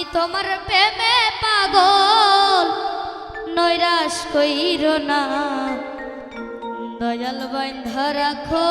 আমি তোমার প্রেমে পাগল নৈরাস কইর না। দয়াল বন্ধ রাখো।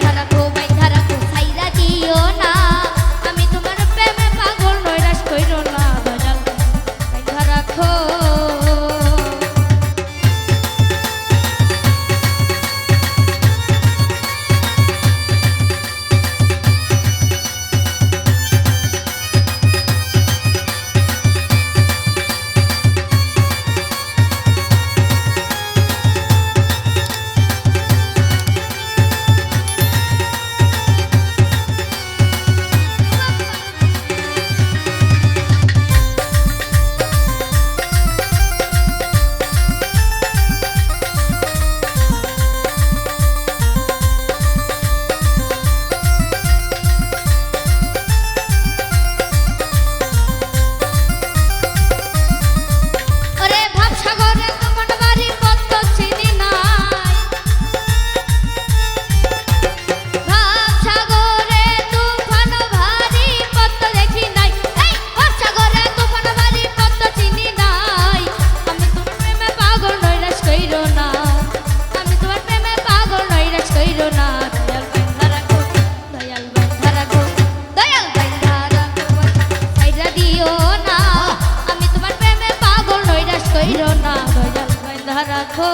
Kanako. দিও না। আমি তোমার প্রেমে পাগল নৈরাশ কইর না। দয়াল রাখো